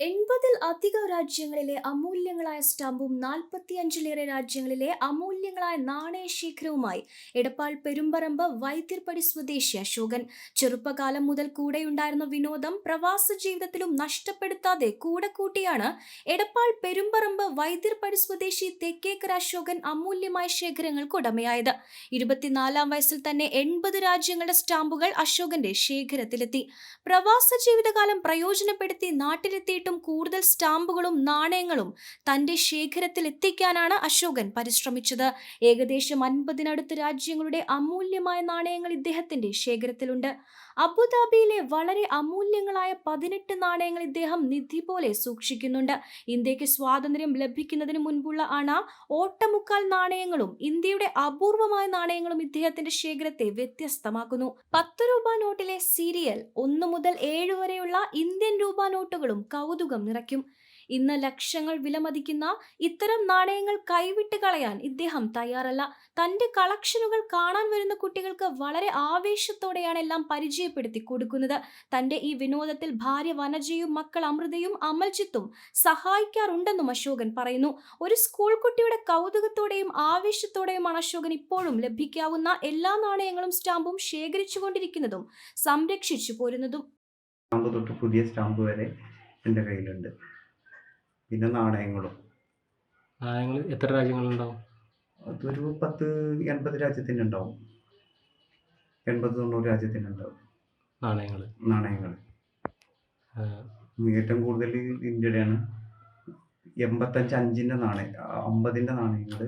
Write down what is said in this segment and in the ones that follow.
എൺപതിൽ അധികം രാജ്യങ്ങളിലെ അമൂല്യങ്ങളായ സ്റ്റാമ്പും നാൽപ്പത്തിയഞ്ചിലേറെ രാജ്യങ്ങളിലെ അമൂല്യങ്ങളായ നാണയശേഖരവുമായി എടപ്പാൾ പെരുമ്പറമ്പ് വൈദ്യർപടി സ്വദേശി അശോകൻ. ചെറുപ്പകാലം മുതൽ കൂടെയുണ്ടായിരുന്ന വിനോദം പ്രവാസ ജീവിതത്തിലും നഷ്ടപ്പെടുത്താതെ കൂടെ കൂട്ടിയാണ് എടപ്പാൾ പെരുമ്പറമ്പ് വൈദ്യർപടി സ്വദേശി തെക്കേക്കര അശോകൻ അമൂല്യമായ ശേഖരങ്ങൾക്ക് ഉടമയായത്. ഇരുപത്തിനാലാം വയസ്സിൽ തന്നെ എൺപത് രാജ്യങ്ങളുടെ സ്റ്റാമ്പുകൾ അശോകന്റെ ശേഖരത്തിലെത്തി. പ്രവാസ ജീവിതകാലം പ്രയോജനപ്പെടുത്തി നാട്ടിലെത്തിയിട്ടും കൂടുതൽ സ്റ്റാമ്പുകളും നാണയങ്ങളും തന്റെ ശേഖരത്തിൽ എത്തിക്കാനാണ് അശോകൻ പരിശ്രമിച്ചത്. ഏകദേശം അൻപതിനടുത്ത് രാജ്യങ്ങളുടെ അമൂല്യമായ നാണയങ്ങൾ ഇദ്ദേഹത്തിന്റെ ശേഖരത്തിലുണ്ട്. അബുദാബിയിലെ വളരെ അമൂല്യങ്ങളായ പതിനെട്ട് നാണയങ്ങൾ ഇദ്ദേഹം നിധി പോലെ സൂക്ഷിക്കുന്നുണ്ട്. ഇന്ത്യയ്ക്ക് സ്വാതന്ത്ര്യം ലഭിക്കുന്നതിന് മുൻപുള്ള അണ ഓട്ടമുക്കാൽ നാണയങ്ങളും ഇന്ത്യയുടെ അപൂർവമായ നാണയങ്ങളും ഇദ്ദേഹത്തിന്റെ ശേഖരത്തെ വ്യത്യസ്തമാക്കുന്നു. പത്ത് രൂപ നോട്ടിലെ സീരിയൽ ഒന്ന് മുതൽ ഏഴ് വരെയുള്ള ഇന്ത്യൻ രൂപ നോട്ടുകളും കൗതുകം നിറയ്ക്കും. ഇന്ന് ലക്ഷങ്ങൾ വിലമതിക്കുന്ന ഇത്തരം നാണയങ്ങൾ കൈവിട്ട് കളയാൻ ഇദ്ദേഹം തയ്യാറല്ല. തന്റെ കളക്ഷനുകൾ കാണാൻ വരുന്ന കുട്ടികൾക്ക് വളരെ ആവേശത്തോടെയാണ് എല്ലാം പരിചയപ്പെടുത്തി കൊടുക്കുന്നത്. തന്റെ ഈ വിനോദത്തിൽ ഭാര്യ വനജയും മക്കൾ അമൃതയും അമൽജിത്തും സഹായിക്കാറുണ്ടെന്നും അശോകൻ പറയുന്നു. ഒരു സ്കൂൾ കുട്ടിയുടെ കൗതുകത്തോടെയും ആവേശത്തോടെയുമാണ് അശോകൻ ഇപ്പോഴും ലഭിക്കാവുന്ന എല്ലാ നാണയങ്ങളും സ്റ്റാമ്പും ശേഖരിച്ചുകൊണ്ടിരിക്കുന്നതും സംരക്ഷിച്ചു പോരുന്നതും. തൊട്ട് പുതിയ സ്റ്റാമ്പ് വരെ എന്റെ കയ്യിലുണ്ട്. പിന്നെ നാണയങ്ങളും. നാണയങ്ങൾ എത്ര രാജ്യങ്ങളുണ്ടാവും അതൊരു പത്ത് എൺപത് രാജ്യത്തിന് ഉണ്ടാവും എൺപത് തൊണ്ണൂറ് രാജ്യത്തിന് ഉണ്ടാവും നാണയങ്ങൾ നാണയങ്ങൾ ഏറ്റവും കൂടുതൽ ഇന്ത്യയുടെയാണ് എൺപത്തഞ്ച് അഞ്ചിന്റെ നാണയം അമ്പതിന്റെ നാണയങ്ങൾ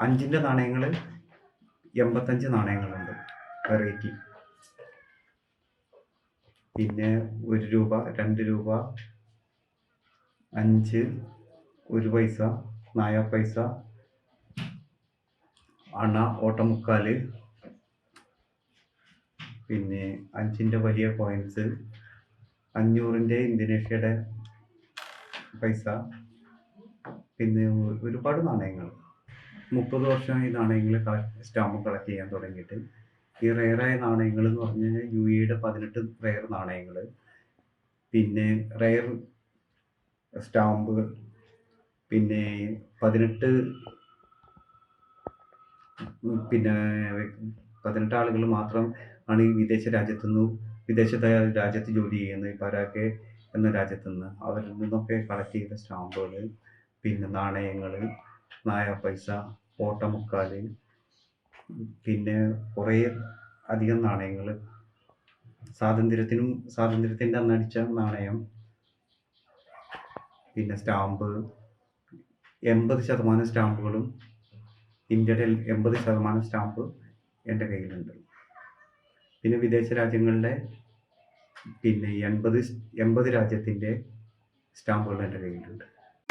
അഞ്ചിന്റെ നാണയങ്ങൾ എൺപത്തഞ്ച് നാണയങ്ങളുണ്ട്. വെറൈറ്റി. പിന്നെ ഒരു രൂപ രണ്ട് രൂപ അഞ്ച് ഒരു പൈസ നായ പൈസ അണ ഓട്ടമുക്കാൽ പിന്നെ അഞ്ചിന്റെ വലിയ കോയിൻസ് അഞ്ഞൂറിന്റെ ഇന്തോനേഷ്യയുടെ പൈസ പിന്നെ ഒരുപാട് നാണയങ്ങൾ. മുപ്പത് വർഷമായി നാണയങ്ങൾ സ്റ്റാമ്പ് കളക്ട് ചെയ്യാൻ തുടങ്ങിയിട്ട്. ഈ റെയറായ നാണയങ്ങൾ എന്ന് പറഞ്ഞു കഴിഞ്ഞാൽ യു എയുടെ പതിനെട്ട് റെയർ നാണയങ്ങൾ പിന്നെ റെയർ സ്റ്റാമ്പുകൾ. പിന്നെ പതിനെട്ട് പിന്നെ പതിനെട്ട് ആളുകൾ മാത്രം ആണ് ഈ വിദേശ രാജ്യത്തുനിന്ന് വിദേശ രാജ്യത്ത് ജോലി ചെയ്യുന്നത് പരാക്കെ എന്ന രാജ്യത്തു നിന്ന് അവരിൽ നിന്നൊക്കെ കളക്ട് ചെയ്ത സ്റ്റാമ്പുകൾ പിന്നെ നാണയങ്ങൾ നായ പൈസ ഓട്ടമുക്കാൽ പിന്നെ കുറേ അധികം നാണയങ്ങൾ. സ്വാതന്ത്ര്യത്തിനും സ്വാതന്ത്ര്യത്തിന്റെ അന്നടിച്ച നാണയം പിന്നെ സ്റ്റാമ്പ് എൺപത് ശതമാനം സ്റ്റാമ്പുകളും ഇന്ത്യയുടെ എൺപത് ശതമാനം സ്റ്റാമ്പ് എന്റെ കയ്യിലുണ്ട്. പിന്നെ വിദേശ രാജ്യങ്ങളുടെ പിന്നെ എൺപത് എൺപത് രാജ്യത്തിന്റെ സ്റ്റാമ്പുകൾ എന്റെ കയ്യിലുണ്ട്.